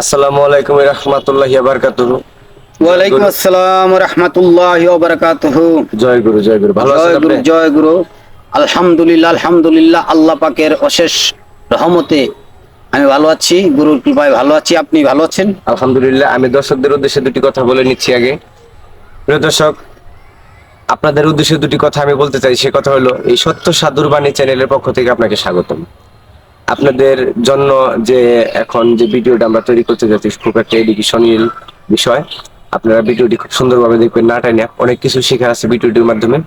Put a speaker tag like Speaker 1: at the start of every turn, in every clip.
Speaker 1: আসসালামু আলাইকুম রহমতুল্লাহ বারকাতুহু।
Speaker 2: ওয়ালাইকুম আসসালাম রহমতুল্লাহ বারাকাতুহু।
Speaker 1: জয় গুরু জয় গুরু। ভালো
Speaker 2: গুরু জয় গুরু। আলহামদুলিল্লাহ আলহামদুলিল্লাহ আল্লাহ পাকের অশেষ রহমতে আমি ভালো আছি গুরুর কৃপায় ভালো আছি। আপনি ভালো আছেন?
Speaker 1: আলহামদুলিল্লাহ আমি দর্শকদের উদ্দেশ্যে দুটি কথা বলে নিচ্ছি আগে। প্রিয় দর্শক আপনাদের উদ্দেশ্যে দুটি কথা আমি বলতে চাই। সে কথা হলো এই সত্য সাধুর বাণী চ্যানেলের পক্ষ থেকে আপনাকে স্বাগতম। আপনাদের জন্য যে এখন যে ভিডিওটা আমরা তৈরি করতে যাচ্ছি, খুব একটা এডুকেশনাল বিষয়। আপনারা ভিডিওটি খুব সুন্দরভাবে দেখবেন, না টাইনে অনেক কিছু শেখার আছে ভিডিওটির মাধ্যমে।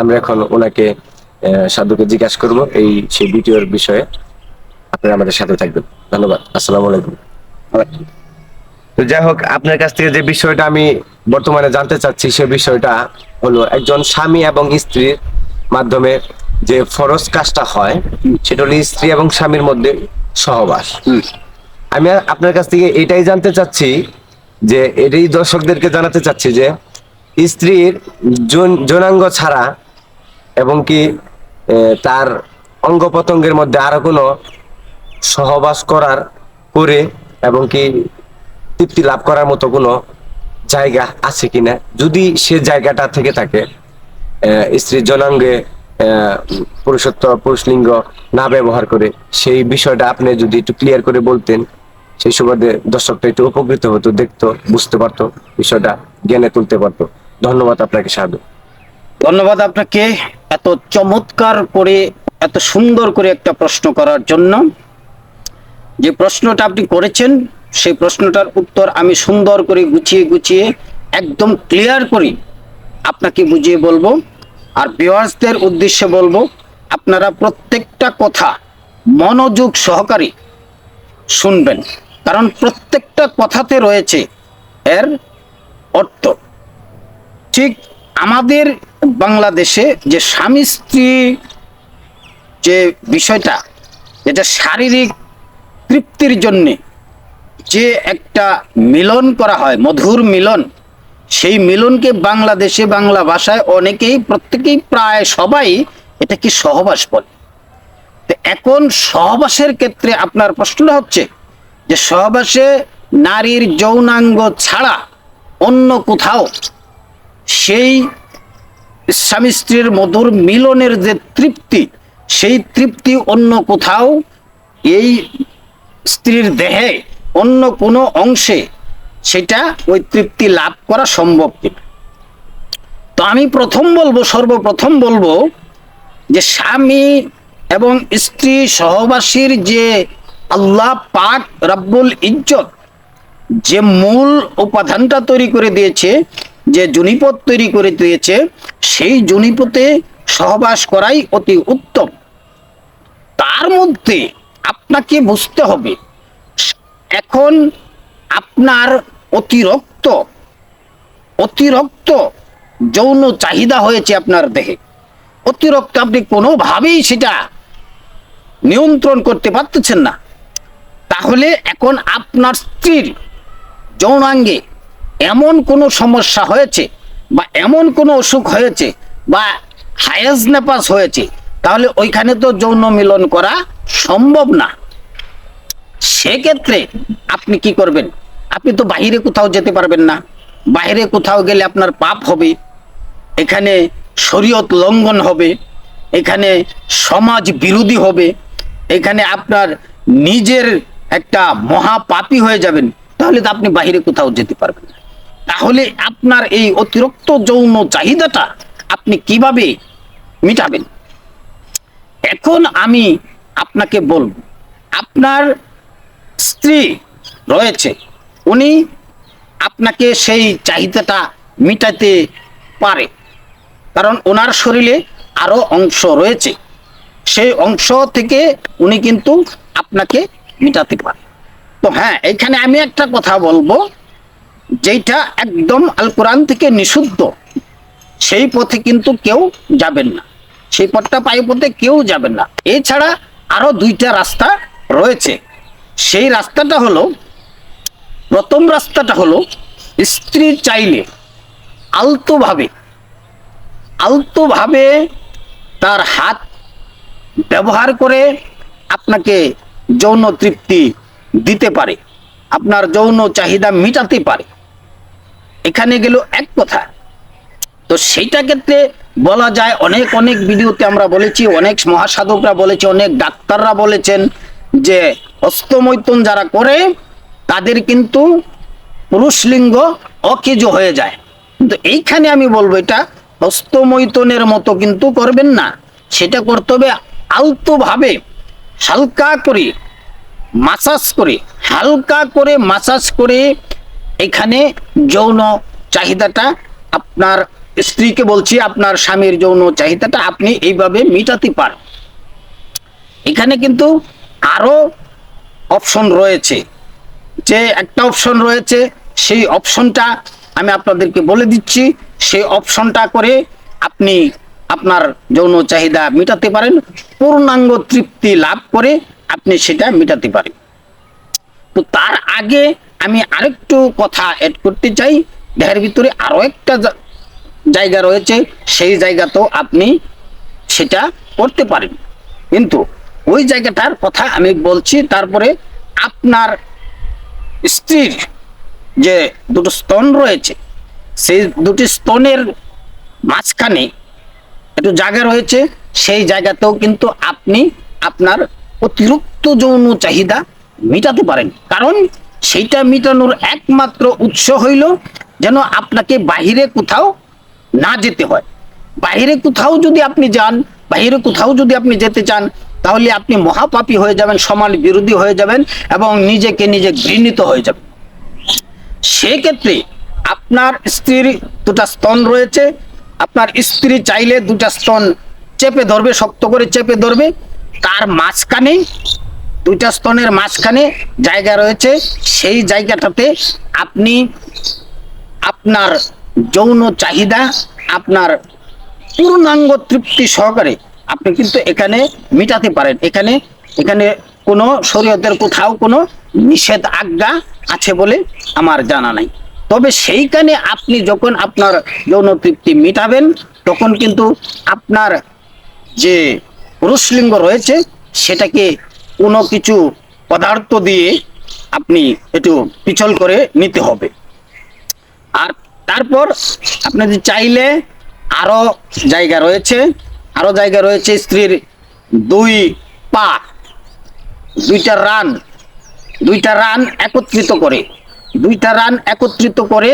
Speaker 1: আমরা এখন ওনাকে সাধুকে জিজ্ঞাসা করব এই, সেই ভিডিওর বিষয়ে। আপনারা আমাদের সাথে থাকবেন। ধন্যবাদ। আসসালামু আলাইকুম। তো যাই হোক, আপনার কাছ থেকে যে বিষয়টা আমি বর্তমানে জানতে চাচ্ছি, সে বিষয়টা হলো একজন স্বামী এবং স্ত্রীর মাধ্যমে যে ফরজ কাজটা হয় সেটা হলো স্ত্রী এবং স্বামীর মধ্যে সহবাস। আমি আপনার কাছ থেকে এটাই জানতে চাচ্ছি যে এটাই দর্শকদেরকে জানাতে চাচ্ছি যে স্ত্রীর যৌনাঙ্গ ছাড়া এবং কি তার অঙ্গ প্রত্যঙ্গের মধ্যে আরও কোনো সহবাস করার করে এবং কি তৃপ্তি লাভ করার মতো কোনো জায়গা আছে কিনা? যদি সে জায়গাটা থেকে থাকে আহ, স্ত্রীর জনাঙ্গে পুরুষত্ব পুরুষলিঙ্গ না ব্যবহার করে, সেই বিষয়টা আপনি যদি একটু ক্লিয়ার করে বলতেন, সেই সুবাদে দর্শকটা একটু উপকৃত হতো, দেখতো, বুঝতে পারতো, বিষয়টা জ্ঞানে তুলতে পারতো। ধন্যবাদ আপনাকে, সাধু।
Speaker 2: ধন্যবাদ আপনাকে এত চমৎকার করে, এত সুন্দর করে একটা প্রশ্ন করার জন্য। যে প্রশ্নটা আপনি করেছেন, সেই প্রশ্নটার উত্তর আমি সুন্দর করে গুছিয়ে গুছিয়ে, একদম ক্লিয়ার করি আপনাকে বুঝিয়ে বলব। আর ভিউয়ার্সদের উদ্দেশ্যে বলব, আপনারা প্রত্যেকটা কথা মনোযোগ সহকারী শুনবেন। কারণ প্রত্যেকটা কথাতে রয়েছে এর অর্থ। ঠিক আমাদের বাংলাদেশে যে স্বামী স্ত্রী যে বিষয়টা, যেটা শারীরিক তৃপ্তির জন্যে যে একটা মিলন করা হয়, মধুর মিলন সেই মিলনকে বাংলাদেশে বাংলা ভাষায় অনেকেই, প্রত্যেকেই প্রায় সবাই এটা কি সহবাস বলে। তো এখন সহবাসের ক্ষেত্রে আপনার প্রশ্নটা হচ্ছে যে সহবাসে নারীর যৌনাঙ্গ ছাড়া অন্য কোথাও সেই স্বামী স্ত্রীর মধুর মিলনের যে তৃপ্তি, সেই তৃপ্তি অন্য কোথাও, এই স্ত্রীর দেহে অন্য কোনো অংশে সেটা ওই তৃপ্তি লাভ করা সম্ভব কিনা? তো আমি প্রথম বলব, সর্বপ্রথম বলব যে স্বামী এবং স্ত্রী সহবাসীর যে আল্লাহ পাক রাব্বুল ইজ্জত, যে মূল উপাদানটা তৈরি করে দিয়েছে, যে জুনিপথ তৈরি করে দিয়েছে, সেই জুনিপথে সহবাস করাই অতি উত্তম। তার মধ্যে আপনাকে বুঝতে হবে, এখন আপনার অতিরিক্ত অতিরিক্ত যৌন চাহিদা হয়েছে আপনার দেহে। অতিরিক্ত আপনি কোনোভাবেই সেটা নিয়ন্ত্রণ করতে পারতেছেন না। তাহলে এখন আপনার স্ত্রীর যৌনাঙ্গে এমন কোনো সমস্যা হয়েছে বা এমন কোনো অসুখ হয়েছে বা হায়াজ নেপাস হয়েছে, তাহলে ওইখানে তো যৌন মিলন করা সম্ভব না। সেক্ষেত্রে আপনি কি করবেন? আপনি তো বাইরে কোথাও যেতে পারবেন না। বাইরে কোথাও গেলে আপনার পাপ হবে। এখানে শরীয়ত লঙ্ঘন হবে। এখানে সমাজ বিরোধী হবে। এখানে আপনার নিজের একটা মহাপাপী হয়ে যাবেন। তাহলে তো আপনি বাইরে কোথাও যেতে পারবেন না। তাহলে আপনার এই অতিরিক্ত যৌন চাহিদাটা আপনি কীভাবে মিটাবেন? এখন আমি আপনাকে বলব, আপনার স্ত্রী রয়েছে। উনি আপনাকে সেই চাহিদাটা মিটাতে পারে। কারণ ওনার শরীরে আরও অংশ রয়েছে। সেই অংশ থেকে উনি কিন্তু আপনাকে মিটাতে পারে। তো হ্যাঁ এখানে আমি একটা কথা বলব যেটা একদম আল কোরআন থেকে নিষিদ্ধ। সেই পথে কিন্তু কেউ যাবেন না। সেই পথটা পায়ে পথে কেউ যাবেন না। এছাড়া আরও দুইটা রাস্তা রয়েছে। সেই রাস্তাটা হলো প্রথম রাস্তাটা হলো স্ত্রী চাইলে আলতোভাবে আলতোভাবে তার হাত ব্যবহার করে আপনাকে যৌন তৃপ্তি দিতে পারে, আপনার যৌন চাহিদা মিটাতে পারে। এখানে গেল এক কথা। তো সেইটা ক্ষেত্রে বলা যায়, অনেক অনেক ভিডিওতে আমরা বলেছি, অনেক মহাসাধকরা বলেছে, অনেক ডাক্তাররা বলেছেন যে অস্তমৈতন যারা করে তাদের কিন্তু পুরুষ লিঙ্গ অকেজ হয়ে যায়। কিন্তু এইখানে আমি বলব এটা হস্তমৈথুনের মতো কিন্তু করবেন না। সেটা করতে হবে আলতোভাবে, হালকা করে মাসাজ করে, হালকা করে মাসাজ করে এখানে যৌন চাহিদাটা আপনার স্ত্রীকে বলছি, আপনার স্বামীর যৌন চাহিদাটা আপনি এইভাবে মিটাতে পারেন। এখানে কিন্তু আরও অপশন রয়েছে। যে একটা অপশন রয়েছে, সেই অপশনটা আমি আপনাদেরকে বলে দিচ্ছি। সেই অপশনটা করে আপনি আপনার যৌন চাহিদা মেটাতে পারেন, পূর্ণাঙ্গ তৃপ্তি লাভ করে আপনি সেটা মেটাতে পারেন। তো তার আগে আমি আরেকটু কথা অ্যাড করতে চাই। দেহের ভিতরে আরও একটা জায়গা রয়েছে, সেই জায়গাতেও আপনি সেটা করতে পারেন। কিন্তু ওই জায়গাটার কথা আমি বলছি, তারপরে আপনার স্ত্রীর যে দুটো স্তন রয়েছে, সেই দুটি স্তনের মাঝখানে একটু জায়গা রয়েছে, সেই জায়গাতেও কিন্তু আপনি আপনার অতিরিক্ত যৌন চাহিদা মেটাতে পারেন। কারণ সেইটা মেটানোর একমাত্র উৎস হইল যেন আপনাকে বাহিরে কোথাও না যেতে হয়। বাইরে কোথাও যদি আপনি যান বাইরে কোথাও যদি আপনি যেতে চান তাহলে আপনি মহাপাপী হয়ে যাবেন, সমাজ বিরোধী হয়ে যাবেন এবং নিজেকে নিজে ঘৃণিত হয়ে যাবেন। সেক্ষেত্রে আপনার স্ত্রীর দুটা স্তন রয়েছে, আপনার স্ত্রী চাইলে দুটা স্তন চেপে ধরবে, শক্ত করে চেপে ধরবে। তার মাঝখানে, দুইটা স্তনের মাঝখানে জায়গা রয়েছে। সেই জায়গাটাতে আপনি আপনার যৌন চাহিদা, আপনার পূর্ণাঙ্গ তৃপ্তি সহকারে আপনি কিন্তু এখানে মিটাতে পারেন। এখানে এখানে কোনো শরীয়তের কোথাও কোনো নিষেধ আজ্ঞা আছে বলে আমার জানা নাই। তবে সেইখানে আপনি যখন আপনার যৌন তৃপ্তি মিটাবেন, তখন কিন্তু আপনার যে পুরুষলিঙ্গ রয়েছে, সেটাকে কোনো কিছু পদার্থ দিয়ে আপনি একটু পিছল করে নিতে হবে। আর তারপর আপনি চাইলে আরও জায়গা রয়েছে আরও জায়গা রয়েছে স্ত্রীর দুই পা। দুইটা রান দুইটা রান একত্রিত করে। দুইটা রান একত্রিত করে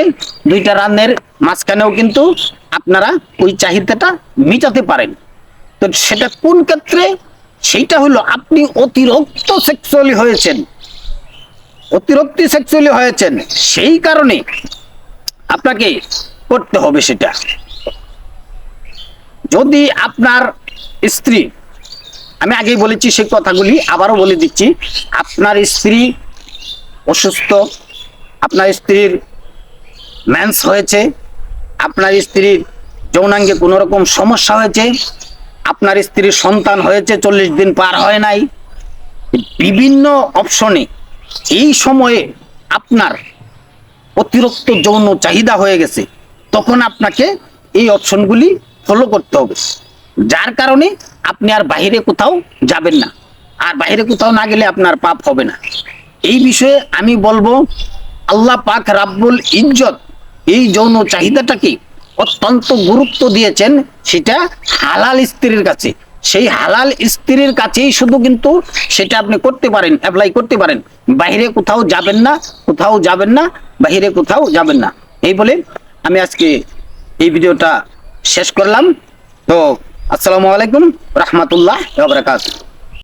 Speaker 2: দুইটা রানের মাঝখানেও কিন্তু আপনারা ওই চাহিদাটা মিটাতে পারেন। তো সেটা কোন ক্ষেত্রে? সেইটা হলো আপনি অতিরিক্ত সেক্সুয়ালি হয়েছেন। অতিরিক্ত সেক্সুয়ালি হয়েছেন। সেই কারণে আপনাকে করতে হবে সেটা। যদি আপনার স্ত্রী, আমি আগেই বলেছি সেই কথাগুলি আবারও বলে দিচ্ছি, আপনার স্ত্রী অসুস্থ, আপনার স্ত্রীর ম্যান্স হয়েছে, আপনার স্ত্রীর যৌনাঙ্গে কোনো রকম সমস্যা হয়েছে, আপনার স্ত্রীর সন্তান হয়েছে, চল্লিশ দিন পার হয় নাই, বিভিন্ন অপশনে এই সময়ে আপনার অতিরিক্ত যৌন চাহিদা হয়ে গেছে, তখন আপনাকে এই অপশনগুলি ফলো করতে হবে। যার কারণে আপনি আর বাইরে কোথাও যাবেন না। আর বাইরে কোথাও না গেলে আপনার পাপ হবে না। এই বিষয়ে আমি বলব, আল্লাহ পাক রাব্বুল ইজ্জত এই যৌন চাহিদাটাকে অত্যন্ত গুরুত্ব দিয়েছেন, সেটা হালাল স্ত্রীর কাছে। সেই হালাল স্ত্রীর কাছেই শুধু কিন্তু সেটা আপনি করতে পারেন অ্যাপ্লাই করতে পারেন। বাইরে কোথাও যাবেন না, কোথাও যাবেন না বাইরে কোথাও যাবেন না। এই বলে আমি আজকে এই ভিডিওটা শেষ করলাম। তো আসসালামু আলাইকুম রহমতুল্লাহ